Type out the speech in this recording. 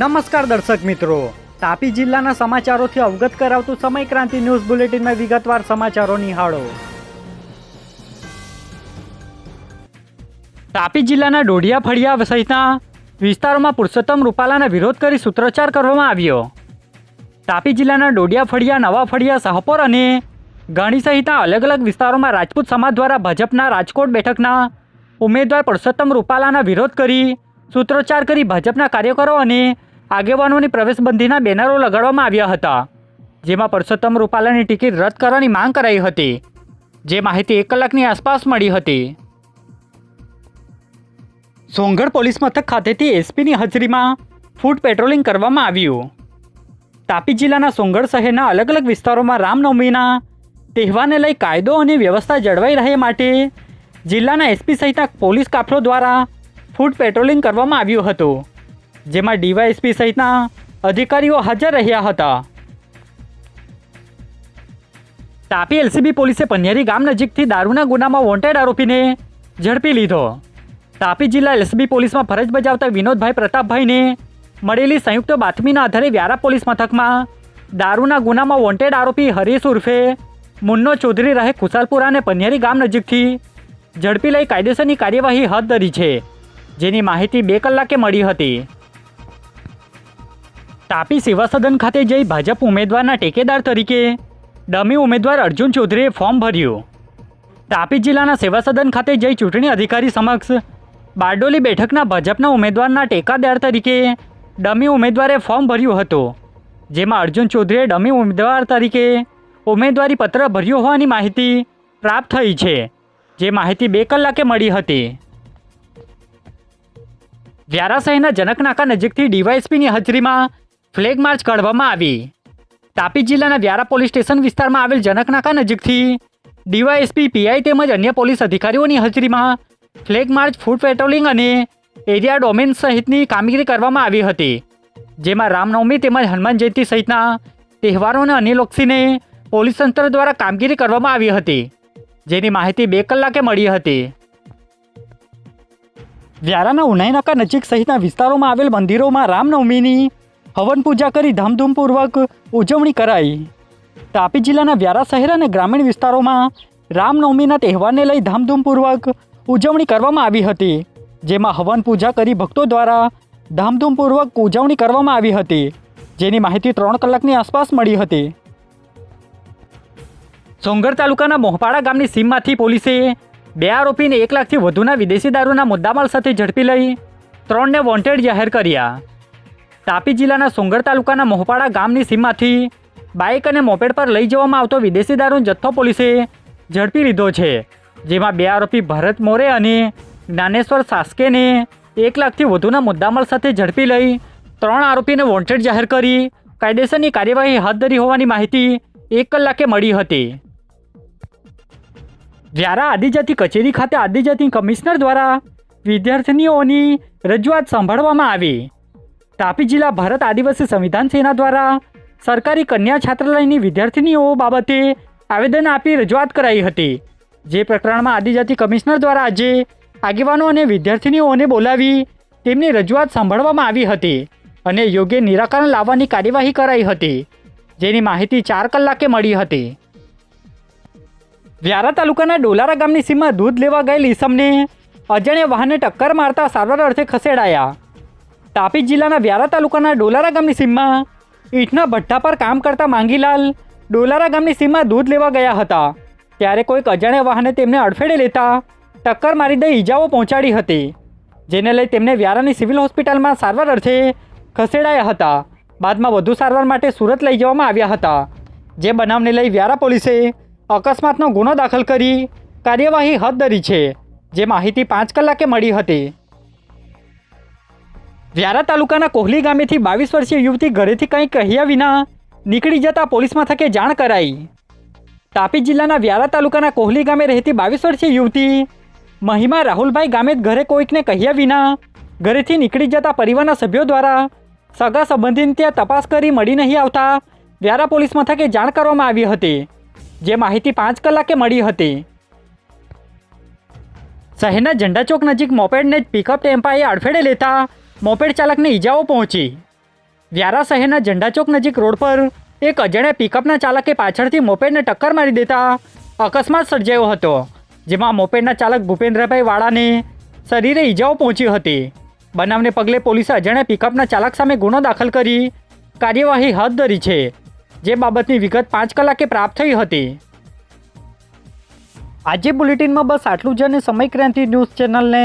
નમસ્કાર દર્શક મિત્રો. તાપી જિલ્લાના સમાચારોથી અવગત કરાવતું સમય ક્રાંતિ ન્યૂઝ બુલેટિનમાં વિગતવાર સમાચારો નિહાળો. તાપી જિલ્લાના ડોઢિયા ફળિયા સહિતના વિસ્તારોમાં પુરુષોત્તમ રૂપાલાના વિરોધ કરી સૂત્રોચ્ચાર કરવામાં આવ્યો. તાપી જિલ્લાના ડોડિયા ફળિયા, નવા ફળિયા શાહપોર અને ગાણી સહિતના અલગ અલગ વિસ્તારોમાં રાજપૂત સમાજ દ્વારા ભાજપના રાજકોટ બેઠકના ઉમેદવાર પુરુષોત્તમ રૂપાલાના વિરોધ કરી સૂત્રોચ્ચાર કરી ભાજપના કાર્યકરો અને આગેવાનોની પ્રવેશબંધીના બેનરો લગાડવામાં આવ્યા હતા, જેમાં પરસોત્તમ રૂપાલાની ટિકિટ રદ કરવાની માંગ કરાઈ હતી, જે માહિતી એક કલાકની આસપાસ મળી હતી. સોંગઢ પોલીસ મથક ખાતેથી એસપીની હાજરીમાં ફૂડ પેટ્રોલિંગ કરવામાં આવ્યું. તાપી જિલ્લાના સોંગઢ શહેરના અલગ અલગ વિસ્તારોમાં રામનવમીના તહેવારને લઈ કાયદો અને વ્યવસ્થા જળવાઈ રહે માટે જિલ્લાના એસપી સહિતના પોલીસ કાફલો દ્વારા ફૂડ પેટ્રોલિંગ કરવામાં આવ્યું હતું. જેમાં ડીવાયએસપી સહિતના અધિકારીઓ હાજર રહ્યા હતા. તાપી એલસીબી પોલીસે પન્યારી ગામ નજીકથી દારૂના ગુનામાં વોન્ટેડ આરોપીને ઝડપી લીધો. તાપી જિલ્લા એલસીબી પોલીસમાં ફરજ બજાવતા વિનોદભાઈ પ્રતાપભાઈને મળેલી સંયુક્ત બાતમીના આધારે વ્યારા પોલીસ મથકમાં દારૂના ગુનામાં વોન્ટેડ આરોપી હરીશ ઉર્ફે મુન્નો ચૌધરી રહે ખુશાલપુરા અને પન્યારી ગામ નજીકથી ઝડપી લઈ કાયદેસરની કાર્યવાહી હાથ ધરી છે, જેની માહિતી બે કલાકે મળી હતી. તાપી સેવા સદન ખાતે જઈ ભાજપ ઉમેદવારના ટેકેદાર તરીકે ડમી ઉમેદવાર અર્જુન ચૌધરીએ ફોર્મ ભર્યું. તાપી જિલ્લાના સેવા સદન ખાતે જઈ ચૂંટણી અધિકારી સમક્ષ બારડોલી બેઠકના ભાજપના ઉમેદવારના ટેકાદાર તરીકે ડમી ઉમેદવારે ફોર્મ ભર્યું હતું, જેમાં અર્જુન ચૌધરીએ ડમી ઉમેદવાર તરીકે ઉમેદવારી પત્ર ભર્યું હોવાની માહિતી પ્રાપ્ત થઈ છે, જે માહિતી બે કલાકે મળી હતી. વ્યારા શહેરના જનકનાકા નજીકથી ડીવાયએસપીની હાજરીમાં ફ્લેગ માર્ચ કાઢવામાં આવી. તાપી જિલ્લાના વ્યારા પોલીસ સ્ટેશન વિસ્તારમાં આવેલ જનકનાકા નજીકથી ડીવાયએસપી પીઆઈ તેમજ અન્ય પોલીસ અધિકારીઓની હાજરીમાં ફ્લેગ માર્ચ ફૂડ પેટ્રોલિંગ અને એરિયા ડોમેન સહિતની કામગીરી કરવામાં આવી હતી. જેમાં રામનવમી તેમજ હનુમાન જયંતિ સહિતના તહેવારોને અનુલક્ષીને પોલીસ તંત્ર દ્વારા કામગીરી કરવામાં આવી હતી. જેની માહિતી બે કલાકે મળી હતી. વ્યારાના ઉનાઈનાકા નજીક સહિતના વિસ્તારોમાં આવેલ મંદિરોમાં રામનવમીની હવન પૂજા કરી ધામધૂમપૂર્વક ઉજવણી કરાઈ. તાપી જિલ્લાના વ્યારા શહેર અને ગ્રામીણ વિસ્તારોમાં રામનવમીના તહેવારને લઈ ધામધૂમપૂર્વક ઉજવણી કરવામાં આવી હતી, જેમાં હવન પૂજા કરી ભક્તો દ્વારા ધામધૂમપૂર્વક ઉજવણી કરવામાં આવી હતી, જેની માહિતી ત્રણ કલાકની આસપાસ મળી હતી. સોંગર તાલુકાના મોહપાડા ગામની સીમમાંથી પોલીસે બે આરોપીને એક લાખથી વધુના વિદેશી દારૂના મુદ્દામાલ સાથે ઝડપી લઈ ત્રણને વોન્ટેડ જાહેર કર્યા. તાપી જિલ્લાના સોંગર તાલુકાના મોહપાડા ગામની સીમમાંથી બાઇક અને મોપેડ પર લઈ જવામાં આવતો વિદેશી દારૂનો જથ્થો પોલીસે ઝડપી લીધો છે, જેમાં બે આરોપી ભરત મોરે અને જ્ઞાનેશ્વર સાસ્કેને એક લાખથી વધુના મુદ્દામાલ સાથે ઝડપી લઈ ત્રણ આરોપીને વોન્ટેડ જાહેર કરી કાયદેસરની કાર્યવાહી હાથ ધરી હોવાની માહિતી એક કલાકે મળી હતી. જ્યારે આદિજાતિ કચેરી ખાતે આદિજાતિ કમિશનર દ્વારા વિદ્યાર્થીનીઓની રજૂઆત સાંભળવામાં આવી. તાપી જિલ્લા ભારત આદિવાસી સંવિધાન સેના દ્વારા સરકારી કન્યા છાત્રાલયની વિદ્યાર્થીનીઓ બાબતે આવેદન આપી રજૂઆત કરાઈ હતી. જે પ્રકરણમાં આદિજાતિ કમિશનર દ્વારા આજે આગેવાનો અને વિદ્યાર્થીનીઓને બોલાવી તેમની રજૂઆત સાંભળવામાં આવી હતી અને યોગ્ય નિરાકરણ લાવવાની કાર્યવાહી કરાઈ હતી, જેની માહિતી ચાર કલાકે મળી હતી. વ્યારા તાલુકાના ડોલારા ગામની સીમમાં દૂધ લેવા ગયેલ ઈસમને અજાણ્યા વાહને ટક્કર મારતા સારવાર અર્થે ખસેડાયા. તાપી જિલ્લાના વ્યારા તાલુકાના ડોલારા ગામની સીમમાં ઈંટના ભઠ્ઠા પર કામ કરતા માંગીલાલ ડોલારા ગામની સીમમાં દૂધ લેવા ગયા હતા. ત્યારે કોઈક અજાણ્યા વાહને તેમને અડફેડે લેતા ટક્કર મારી દઈ ઈજાઓ પહોંચાડી હતી, જેને લઈ તેમને વ્યારાની સિવિલ હોસ્પિટલમાં સારવાર અર્થે ખસેડાયા હતા. બાદમાં વધુ સારવાર માટે સુરત લઈ જવામાં આવ્યા હતા, જે બનાવને લઈ વ્યારા પોલીસે અકસ્માતનો ગુનો દાખલ કરી કાર્યવાહી હાથ ધરી છે, જે માહિતી પાંચ કલાકે મળી હતી. વ્યારા તાલુકાના કોહલી ગામેથી બાવીસ વર્ષીય યુવતી ઘરેથી કંઈ કહ્યા વિના નીકળી જતા પોલીસ મથકે જાણ કરાઈ. તાપી જિલ્લાના વ્યારા તાલુકાના કોહલી ગામે રહેતી બાવીસ વર્ષીય યુવતી મહિમા રાહુલભાઈ ગામે ઘરે કોઈકને કહ્યા વિના ઘરેથી નીકળી જતા પરિવારના સભ્યો દ્વારા સગા સંબંધીને ત્યાં તપાસ કરી મળી નહીં આવતા વ્યારા પોલીસ મથકે જાણ કરવામાં આવી હતી, જે માહિતી પાંચ કલાકે મળી હતી. શહેરના ઝંડા ચોક નજીક મોપેડને જ પિકઅપ ટેમ્પાએ અડફેડે લેતા મોપેડ ચાલકને ઈજાઓ પહોંચી. વ્યારા શહેરના ઝંડાચોક નજીક રોડ પર એક અજાણ્યા પિકઅપના ચાલકે પાછળથી મોપેડને ટક્કર મારી દેતા અકસ્માત સર્જાયો હતો, જેમાં મોપેડના ચાલક ભૂપેન્દ્રભાઈ વાળાને શરીરે ઈજાઓ પહોંચી હતી. બનાવને પગલે પોલીસે અજાણ્યા પિકઅપના ચાલક સામે ગુનો દાખલ કરી કાર્યવાહી હાથ ધરી છે, જે બાબતની વિગત પાંચ કલાકે પ્રાપ્ત થઈ હતી. આજે બુલેટિનમાં બસ આટલું જ અને સમય ક્રાંતિ ન્યૂઝ ચેનલને